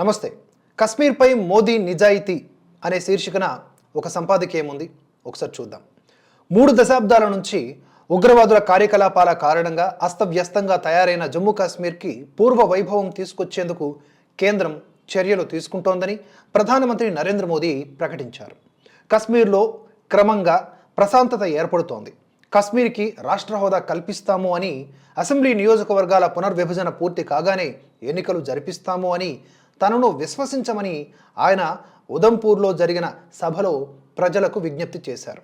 నమస్తే. కశ్మీర్పై మోదీ నిజాయితీ అనే శీర్షికన ఒక సంపాదిక ఏముంది? ఒకసారి చూద్దాం. మూడు దశాబ్దాల నుంచి ఉగ్రవాదుల కార్యకలాపాల కారణంగా అస్తవ్యస్తంగా తయారైన జమ్మూ కాశ్మీర్కి పూర్వ వైభవం తీసుకొచ్చేందుకు కేంద్రం చర్యలు తీసుకుంటోందని ప్రధానమంత్రి నరేంద్ర మోదీ ప్రకటించారు. కశ్మీర్లో క్రమంగా ప్రశాంతత ఏర్పడుతోంది. కశ్మీర్కి రాష్ట్ర హోదా కల్పిస్తాము అని అసెంబ్లీ నియోజకవర్గాల పునర్విభజన పూర్తి కాగానే ఎన్నికలు జరిపిస్తాము అని తనను విశ్వసించమని ఆయన ఉదంపూర్లో జరిగిన సభలో ప్రజలకు విజ్ఞప్తి చేశారు.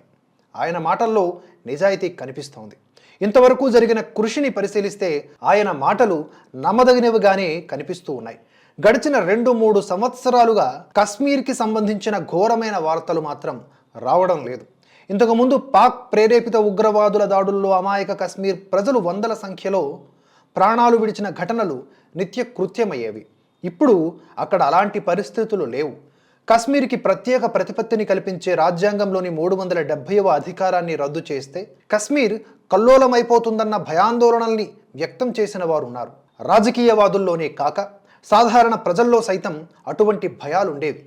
ఆయన మాటల్లో నిజాయితీ కనిపిస్తోంది. ఇంతవరకు జరిగిన కృషిని పరిశీలిస్తే ఆయన మాటలు నమ్మదగినవిగానే కనిపిస్తూ ఉన్నాయి. గడిచిన రెండు మూడు సంవత్సరాలుగా కశ్మీర్కి సంబంధించిన ఘోరమైన వార్తలు మాత్రం రావడం లేదు. ఇంతకుముందు పాక్ ప్రేరేపిత ఉగ్రవాదుల దాడుల్లో అమాయక కశ్మీర్ ప్రజలు వందల సంఖ్యలో ప్రాణాలు విడిచిన ఘటనలు నిత్య కృత్యమయ్యేవి. ఇప్పుడు అక్కడ అలాంటి పరిస్థితులు లేవు. కశ్మీర్కి ప్రత్యేక ప్రతిపత్తిని కల్పించే రాజ్యాంగంలోని మూడు వందల డెబ్భైవ అధికారాన్ని రద్దు చేస్తే కశ్మీర్ కల్లోలమైపోతుందన్న భయాందోళనల్ని వ్యక్తం చేసిన వారు ఉన్నారు రాజకీయవాదుల్లోనే కాక సాధారణ ప్రజల్లో సైతం అటువంటి భయాలుండేవి.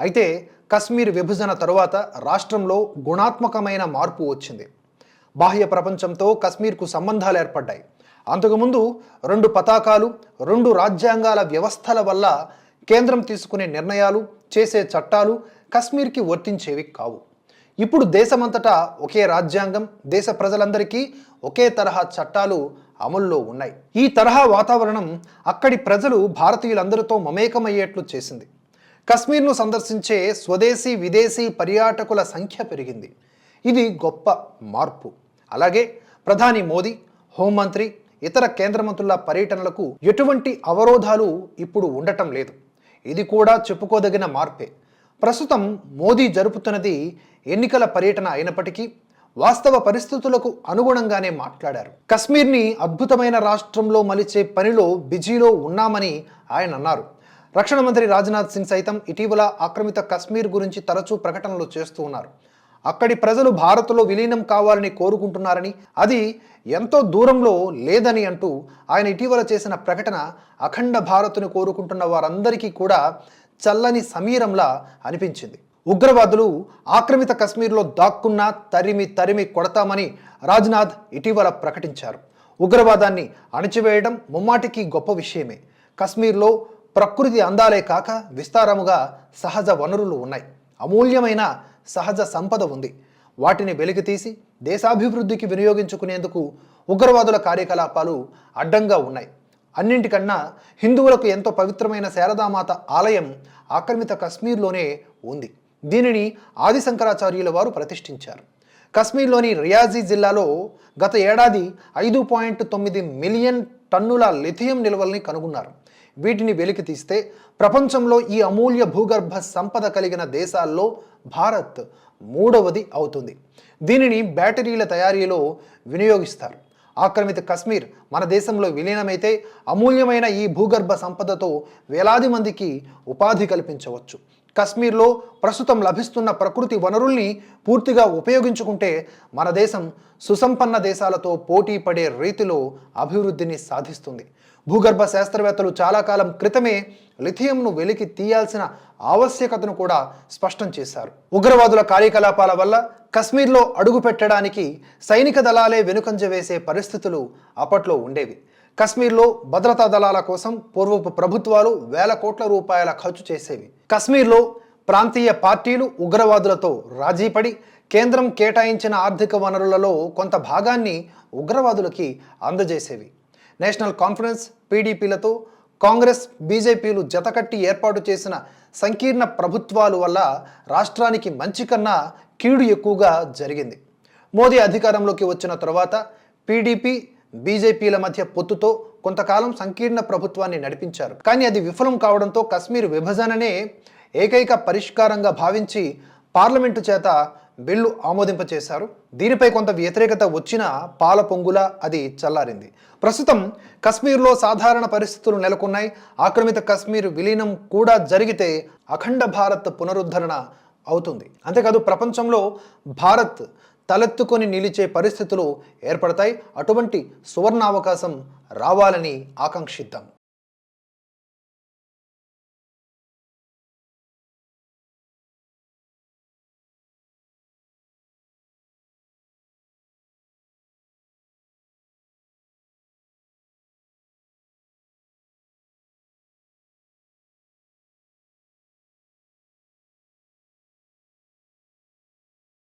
అయితే కశ్మీర్ విభజన తరువాత రాష్ట్రంలో గుణాత్మకమైన మార్పు వచ్చింది. బాహ్య ప్రపంచంతో కశ్మీర్కు సంబంధాలు ఏర్పడ్డాయి. అంతకుముందు రెండు పతాకాలు రెండు రాజ్యాంగాల వ్యవస్థల వల్ల కేంద్రం తీసుకునే నిర్ణయాలు చేసే చట్టాలు కశ్మీర్కి వర్తించేవి కావు. ఇప్పుడు దేశమంతటా ఒకే రాజ్యాంగం దేశ ప్రజలందరికీ ఒకే తరహా చట్టాలు అమల్లో ఉన్నాయి. ఈ తరహా వాతావరణం అక్కడి ప్రజలు భారతీయులందరితో మమేకమయ్యేట్లు చేసింది. కశ్మీర్ను సందర్శించే స్వదేశీ విదేశీ పర్యాటకుల సంఖ్య పెరిగింది. ఇది గొప్ప మార్పు. అలాగే ప్రధాని మోదీ హోంమంత్రి ఇతర కేంద్ర మంత్రుల పర్యటనలకు ఎటువంటి అవరోధాలు ఇప్పుడు ఉండటం లేదు. ఇది కూడా చెప్పుకోదగిన మార్పే. ప్రస్తుతం మోదీ జరుపుతున్నది ఎన్నికల పర్యటన అయినప్పటికీ వాస్తవ పరిస్థితులకు అనుగుణంగానే మాట్లాడారు. కశ్మీర్ని అద్భుతమైన రాష్ట్రంలో మలిచే పనిలో బిజీలో ఉన్నామని ఆయన అన్నారు. రక్షణ మంత్రి రాజ్నాథ్ సింగ్ సైతం ఇటీవల ఆక్రమిత కశ్మీర్ గురించి తరచూ ప్రకటనలు చేస్తూ ఉన్నారు. అక్కడి ప్రజలు భారత్లో విలీనం కావాలని కోరుకుంటున్నారని అది ఎంతో దూరంలో లేదని అంటూ ఆయన ఇటీవల చేసిన ప్రకటన అఖండ భారత్ను కోరుకుంటున్న వారందరికీ కూడా చల్లని సమీరంలా అనిపించింది. ఉగ్రవాదులు ఆక్రమిత కశ్మీర్లో దాక్కున్నా తరిమి తరిమి కొడతామని రాజ్నాథ్ ఇటీవల ప్రకటించారు. ఉగ్రవాదాన్ని అణచివేయడం ముమ్మాటికి గొప్ప విషయమే. కశ్మీర్లో ప్రకృతి అందాలే కాక విస్తారముగా సహజ వనరులు ఉన్నాయి. అమూల్యమైన సహజ సంపద ఉంది. వాటిని వెలికితీసి దేశాభివృద్ధికి వినియోగించుకునేందుకు ఉగ్రవాదుల కార్యకలాపాలు అడ్డంగా ఉన్నాయి. అన్నింటికన్నా హిందువులకు ఎంతో పవిత్రమైన శారదామాత ఆలయం ఆక్రమిత కశ్మీర్లోనే ఉంది. దీనిని ఆది శంకరాచార్యుల వారు ప్రతిష్ఠించారు. కశ్మీర్లోని రియాజీ జిల్లాలో గత ఏడాది ఐదు పాయింట్ తొమ్మిది మిలియన్ టన్నుల లిథియం నిల్వల్ని కనుగొన్నారు. వీటిని వెలికి తీస్తే ప్రపంచంలో ఈ అమూల్య భూగర్భ సంపద కలిగిన దేశాల్లో భారత్ మూడవది అవుతుంది. దీనిని బ్యాటరీల తయారీలో వినియోగిస్తారు. ఆక్రమిత కశ్మీర్ మన దేశంలో విలీనమైతే అమూల్యమైన ఈ భూగర్భ సంపదతో వేలాది మందికి ఉపాధి కల్పించవచ్చు. కశ్మీర్లో ప్రస్తుతం లభిస్తున్న ప్రకృతి వనరుల్ని పూర్తిగా ఉపయోగించుకుంటే మన దేశం సుసంపన్న దేశాలతో పోటీ పడే రీతిలో అభివృద్ధిని సాధిస్తుంది. భూగర్భ శాస్త్రవేత్తలు చాలా కాలం క్రితమే లిథియంను వెలికి తీయాల్సిన ఆవశ్యకతను కూడా స్పష్టం చేశారు. ఉగ్రవాదుల కార్యకలాపాల వల్ల కశ్మీర్లో అడుగు పెట్టడానికి సైనిక దళాలే వెనుకంజ వేసే పరిస్థితులు అప్పట్లో ఉండేవి. కశ్మీర్లో భద్రతా దళాల కోసం పూర్వపు ప్రభుత్వాలు వేల కోట్ల రూపాయల ఖర్చు చేసేవి. కశ్మీర్లో ప్రాంతీయ పార్టీలు ఉగ్రవాదులతో రాజీపడి కేంద్రం కేటాయించిన ఆర్థిక వనరులలో కొంత భాగాన్ని ఉగ్రవాదులకి అందజేసేవి. నేషనల్ కాన్ఫరెన్స్ పీడీపీలతో కాంగ్రెస్ బీజేపీలు జతకట్టి ఏర్పాటు చేసిన సంకీర్ణ ప్రభుత్వాలు వల్ల రాష్ట్రానికి మంచి కన్నా కీడు ఎక్కువగా జరిగింది. మోదీ అధికారంలోకి వచ్చిన తర్వాత పీడీపీ బీజేపీల మధ్య పొత్తుతో కొంతకాలం సంకీర్ణ ప్రభుత్వాన్ని నడిపించారు. కానీ అది విఫలం కావడంతో కశ్మీర్ విభజననే ఏకైక పరిష్కారంగా భావించి పార్లమెంటు చేత బిల్లు ఆమోదింపచేశారు. దీనిపై కొంత వ్యతిరేకత వచ్చినా పాల పొంగుల అది చల్లారింది. ప్రస్తుతం కశ్మీర్లో సాధారణ పరిస్థితులు నెలకొన్నాయి. ఆక్రమిత కశ్మీర్ విలీనం కూడా జరిగితే అఖండ భారత్ పునరుద్ధరణ అవుతుంది. అంతేకాదు ప్రపంచంలో భారత్ తలెత్తుకొని నిలిచే పరిస్థితులు ఏర్పడతాయి. అటువంటి సువర్ణ అవకాశం రావాలని ఆకాంక్షిద్దాం.